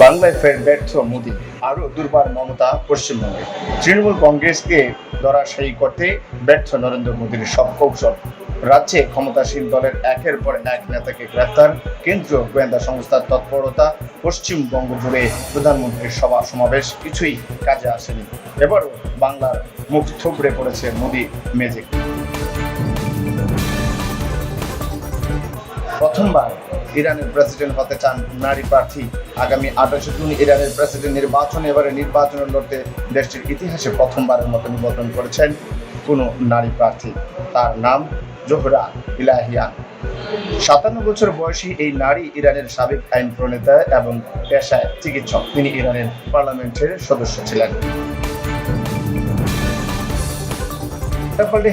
বাংলায় ফের ব্যর্থ মোদী। আরও দুর্বার মমতা পশ্চিমবঙ্গে। তৃণমূল কংগ্রেসকে ধরাশায়ী করতে ব্যর্থ নরেন্দ্র মোদীর সব কৌশল। রাজ্যে ক্ষমতাসীন দলের একের পর এক নেতাকে গ্রেফতার কেন্দ্রীয় গোয়েন্দা সংস্থার তৎপরতা, পশ্চিমবঙ্গ জুড়ে প্রধানমন্ত্রীর সভা সমাবেশ, কিছুই কাজে আসেনি। এবারও বাংলার মুখ থুবড়ে পড়েছে মোদী মেজিক প্রথমবার ইরানের প্রেসিডেন্ট হতে চান নারী প্রার্থী। আগামী আঠাশে জুন ইরানের প্রেসিডেন্ট নির্বাচন এবারে নির্বাচনে লড়তে দেশটির ইতিহাসে প্রথমবারের মতো নিবন্ধন করেছেন কোনো নারী প্রার্থী। তার নাম জোহরা ইলাহিয়ান। সাতান্ন বছর বয়সী এই নারী ইরানের সাবেক আইন প্রণেতা এবং পেশায় চিকিৎসক। তিনি ইরানের পার্লামেন্টের সদস্য ছিলেন।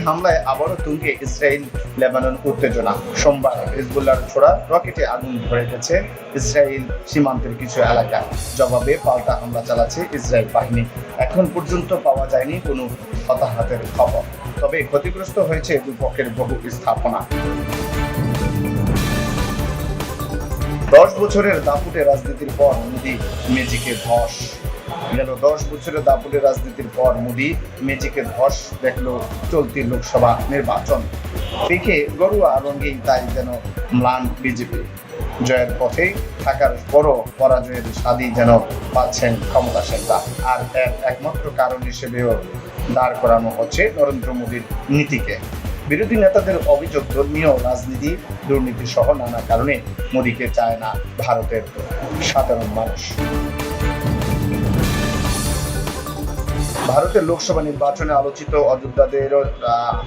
হামলায় আবারও তুঙ্গে ইসরায়েল লেবানন উত্তেজনা। সোমবার হিজবুল্লাহর ছোড়া রকেটে আগুন ধরে গেছে ইসরায়েল সীমান্তের কিছু জবাবে পাল্টা হামলা চালাচ্ছে ইসরায়েল বাহিনী। এখন পর্যন্ত পাওয়া যায়নি কোনো হতাহতের খবর। তবে ক্ষতিগ্রস্ত হয়েছে দুপক্ষের বহু স্থাপনা। দশ বছরের দাপুটে রাজনীতির পর মোদী মেজিকে ধস। গেল দশ বছরের দাপুটে রাজনীতির পর মোদী মেজিকে ধস দেখল চলতি লোকসভা নির্বাচন। দেখে গরুয়া রঙেই তাই যেন ম্লান বিজেপি। জয়ের পথে থাকার পরও পরাজয়ের স্বাদই যেন পাচ্ছেন ক্ষমতাসীনরা আর এর একমাত্র কারণ হিসেবেও দাঁড় করানো হচ্ছে নরেন্দ্র মোদীর নীতিকে। বিরোধী নেতাদের অভিযোগ ধর্মীয় রাজনীতি, দুর্নীতি সহ নানা কারণে মোদীকে চায় না ভারতের সাধারণ মানুষ। ভারতের লোকসভা নির্বাচনে আলোচিত অযোধ্যাদের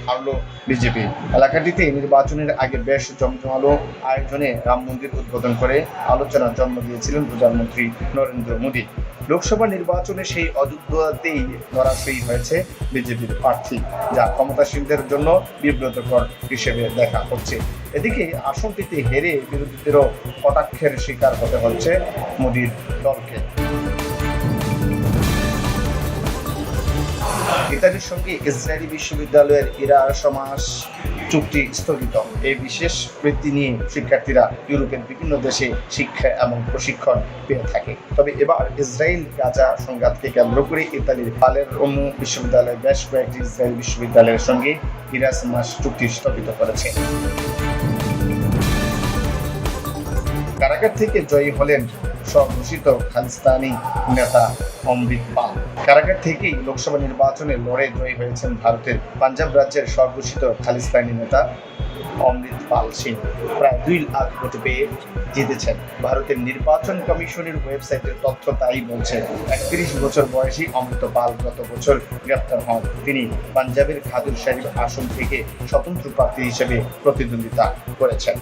হারলো বিজেপি। এলাকাটিতে নির্বাচনের আগে বেশ জমজমালো আয়োজনে রাম মন্দির উদ্বোধন করে আলোচনার জন্ম দিয়েছিলেন প্রধানমন্ত্রী নরেন্দ্র মোদী। লোকসভা নির্বাচনে সেই অযোধ্যাতেই ধরাশয়ী হয়েছে বিজেপির প্রার্থী, যা ক্ষমতাসীনদের জন্য বিব্রতকর হিসেবে দেখা হচ্ছে। এদিকে আসনটিতে হেরে বিরোধীদেরও কটাক্ষের শিকার হতে হচ্ছে মোদীর দলকে। ইতালির সঙ্গে ইসরায়েলি বিশ্ববিদ্যালয়ের ইরা সমাস চুক্তি স্থগিত। এই বিশেষ বৃত্তি নিয়ে শিক্ষার্থীরা ইউরোপের বিভিন্ন দেশে শিক্ষা এবং প্রশিক্ষণ পেয়ে থাকে। তবে এবার ইসরায়েল গাজা সংঘাতকে কেন্দ্র করে ইতালির পালের অন্য বিশ্ববিদ্যালয় বেশ কয়েকটি ইসরায়েল বিশ্ববিদ্যালয়ের সঙ্গে ইরা সমাস চুক্তি স্থগিত করেছে। কারাগার থেকে জয়ী হলেন স্বঘোষিত খালিস্তানি নেতা অমৃত পাল। কারাগার থেকেই লোকসভা নির্বাচনে লড়ে জয়ী হয়েছেন ভারতের পাঞ্জাব রাজ্যের স্বঘোষিত খালিস্তানি নেতা অমৃত পাল সিং। প্রায় দুই লাখ ভোট পেয়ে জিতেছেন। ভারতের নির্বাচন কমিশনের ওয়েবসাইটের তথ্য তাই বলছে, একত্রিশ বছর বয়সী অমৃত পাল গত বছর গ্রেপ্তার হন। তিনি পাঞ্জাবের খাদুর সাহিব আসন থেকে স্বতন্ত্র প্রার্থী হিসেবে প্রতিদ্বন্দ্বিতা করেছেন।